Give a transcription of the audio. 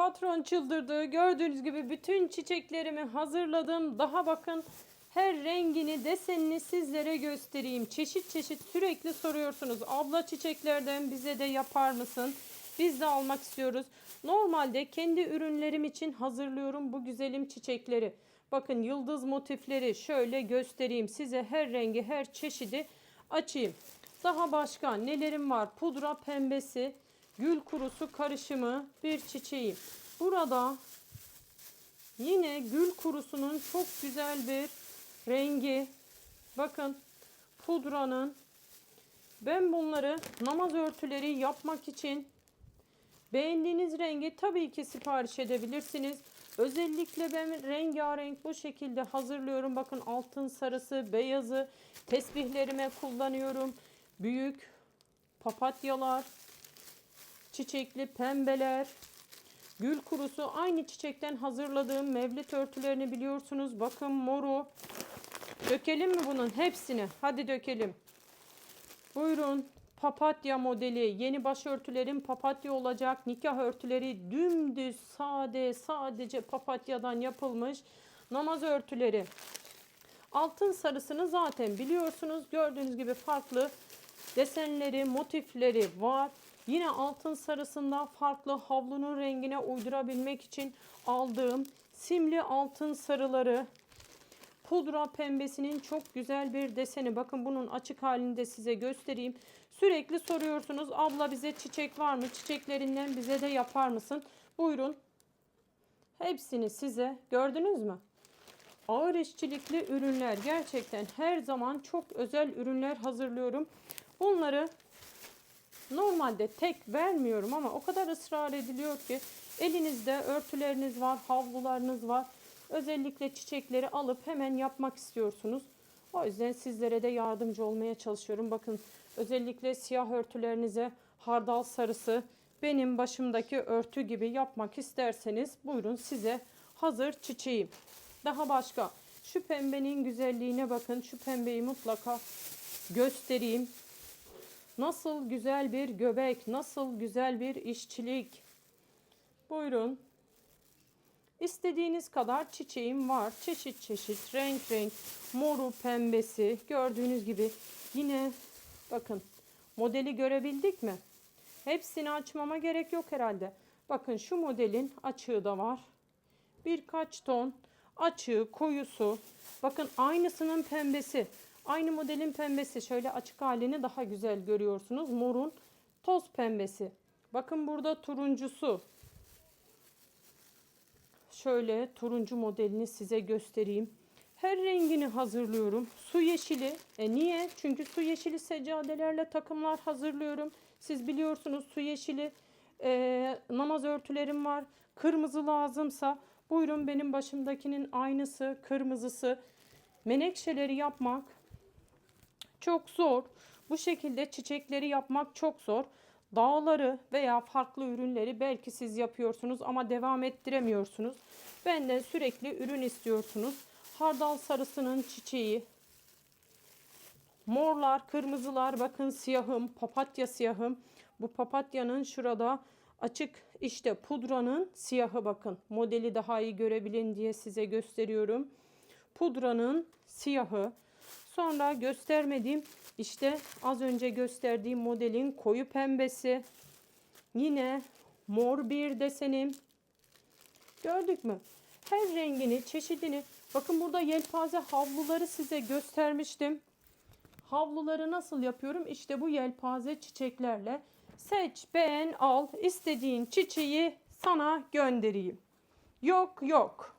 Patron çıldırdı. Gördüğünüz gibi bütün çiçeklerimi hazırladım. Daha bakın her rengini, desenini sizlere göstereyim. Çeşit çeşit sürekli soruyorsunuz. Abla çiçeklerden bize de yapar mısın? Biz de almak istiyoruz. Normalde kendi ürünlerim için hazırlıyorum bu güzelim çiçekleri. Bakın yıldız motifleri şöyle göstereyim size her rengi her çeşidi açayım. Daha başka nelerim var? Pudra pembesi, gül kurusu karışımı bir çiçeğim. Burada yine gül kurusunun çok güzel bir rengi. Bakın pudranın ben bunları namaz örtüleri yapmak için beğendiğiniz rengi tabii ki sipariş edebilirsiniz. Özellikle ben rengarenk bu şekilde hazırlıyorum. Bakın altın sarısı, beyazı tesbihlerime kullanıyorum. Büyük papatyalar, çiçekli pembeler, gül kurusu aynı çiçekten hazırladığım mevlit örtülerini biliyorsunuz. Bakın moru. Dökelim mi bunun hepsini? Hadi dökelim. Buyurun. Papatya modeli. Yeni başörtülerim papatya olacak. Nikah örtüleri dümdüz sade sadece papatyadan yapılmış. Namaz örtüleri. Altın sarısını zaten biliyorsunuz. Gördüğünüz gibi farklı desenleri, motifleri var. Yine altın sarısında farklı havlunun rengine uydurabilmek için aldığım simli altın sarıları pudra pembesinin çok güzel bir deseni. Bakın bunun açık halini de size göstereyim. Sürekli soruyorsunuz. Abla bize çiçek var mı? Çiçeklerinden bize de yapar mısın? Buyurun. Hepsini size gördünüz mü? Ağır işçilikli ürünler. Gerçekten her zaman çok özel ürünler hazırlıyorum. Bunları normalde tek vermiyorum ama o kadar ısrar ediliyor ki elinizde örtüleriniz var, havlularınız var. Özellikle çiçekleri alıp hemen yapmak istiyorsunuz. O yüzden sizlere de yardımcı olmaya çalışıyorum. Bakın özellikle siyah örtülerinize hardal sarısı benim başımdaki örtü gibi yapmak isterseniz buyurun size hazır çiçeğim. Daha başka şu pembenin güzelliğine bakın. Şu pembeyi mutlaka göstereyim. Nasıl güzel bir göbek, nasıl güzel bir işçilik. Buyurun. İstediğiniz kadar çiçeğim var. Çeşit çeşit, renk renk, moru, pembesi. Gördüğünüz gibi yine bakın modeli görebildik mi? Hepsini açmama gerek yok herhalde. Bakın şu modelin açığı da var. Birkaç ton açığı, koyusu. Bakın aynısının pembesi. Aynı modelin pembesi. Şöyle açık halini daha güzel görüyorsunuz. Morun toz pembesi. Bakın burada turuncusu. Şöyle turuncu modelini size göstereyim. Her rengini hazırlıyorum. Su yeşili. E niye? Çünkü su yeşili seccadelerle takımlar hazırlıyorum. Siz biliyorsunuz su yeşili e, namaz örtülerim var. Kırmızı lazımsa buyurun benim başımdakinin aynısı kırmızısı. Menekşeleri yapmak çok zor. Bu şekilde çiçekleri yapmak çok zor. Dağları veya farklı ürünleri belki siz yapıyorsunuz ama devam ettiremiyorsunuz. Benden sürekli ürün istiyorsunuz. Hardal sarısının çiçeği. Morlar, kırmızılar, bakın siyahım, papatya siyahım. Bu papatyanın şurada açık işte pudranın siyahı bakın. Modeli daha iyi görebilin diye size gösteriyorum. Pudranın siyahı. Sonra göstermediğim işte az önce gösterdiğim modelin koyu pembesi. Yine mor bir desenim. Gördük mü? Her rengini, çeşidini. Bakın burada yelpaze havluları size göstermiştim. Havluları nasıl yapıyorum? İşte bu yelpaze çiçeklerle. Seç, beğen, al. İstediğin çiçeği sana göndereyim. Yok yok.